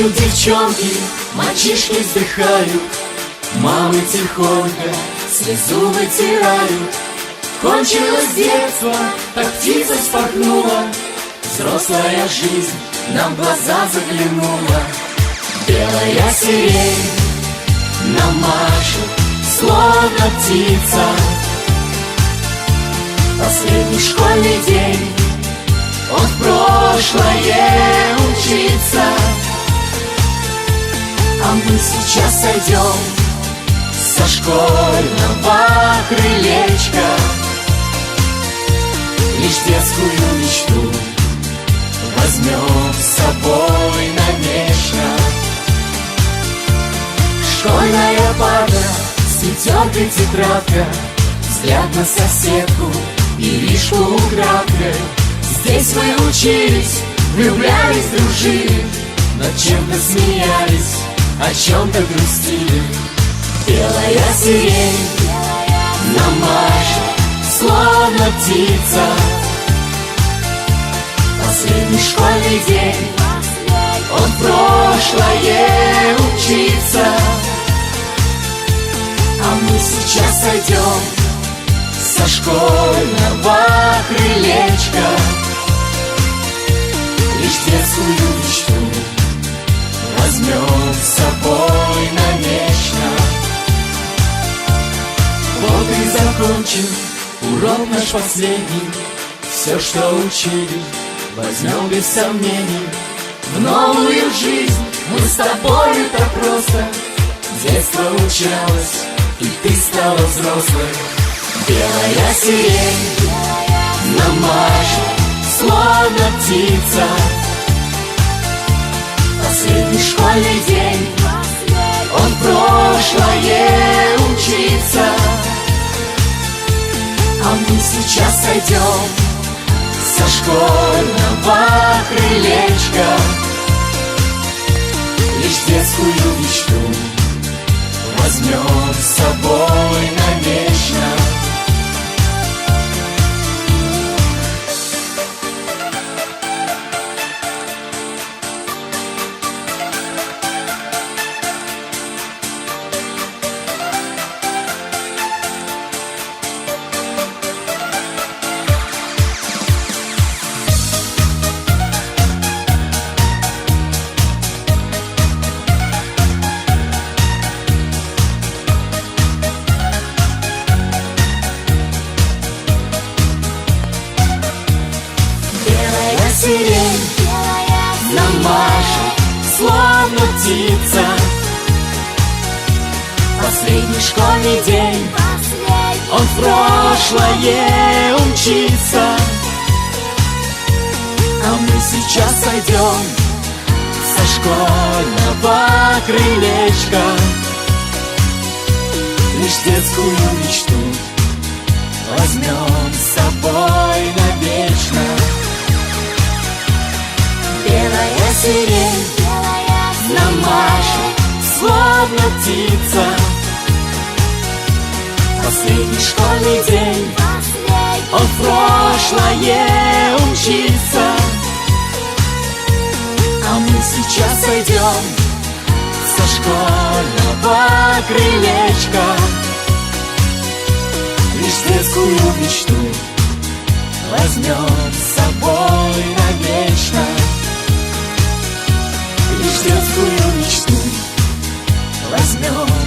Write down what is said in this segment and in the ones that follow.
Плачут девчонки, мальчишки вздыхают Мамы тихонько слезу вытирают. Кончилось детство, так птица спорхнула Взрослая жизнь нам в глаза заглянула. Белая сирень нам машет, словно птица. Последний школьный день он в прошлое учится Мы сейчас сойдем. Со школьного крылечка. Лишь детскую мечту возьмем с собой навечно Школьная парта, цветет и тетрадка Взгляд на соседку и лишь украдкой. Здесь мы учились, влюблялись, дружили Над чем-то смеялись, о чем-то грустили? Белая сирень нам машет, словно птица. Последний школьный день, он прошлое учится. А мы сейчас сойдем со школьного крылечка. Лишь детскую мечту возьмем с собой навечно Вот и закончим урок наш последний. Все, что учили, возьмем без сомнений. В новую жизнь мы с тобой так просто. Детство учалось, и ты стала взрослой. Белая сирень нам машет, словно птица школьный день, он прошлое учится. А мы сейчас сойдем со школьного крылечка. Лишь детскую мечту возьмем с собой Сирень нам машет, словно птица. Последний школьный день, он в прошлое умчится А мы сейчас сойдем со школьного крылечка. Лишь детскую мечту возьмем Сирень нам машет, словно птица. Последний школьный день, он в прошлое умчится А мы сейчас сойдем со школьного крылечка. Лишь детскую мечту возьмем Детскую мечту возьмем.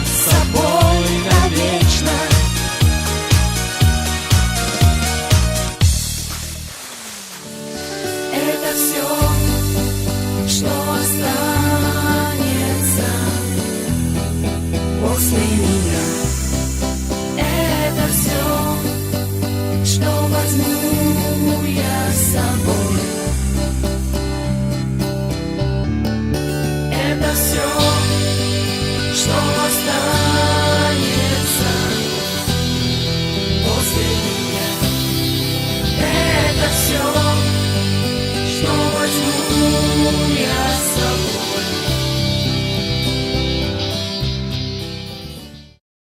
canción.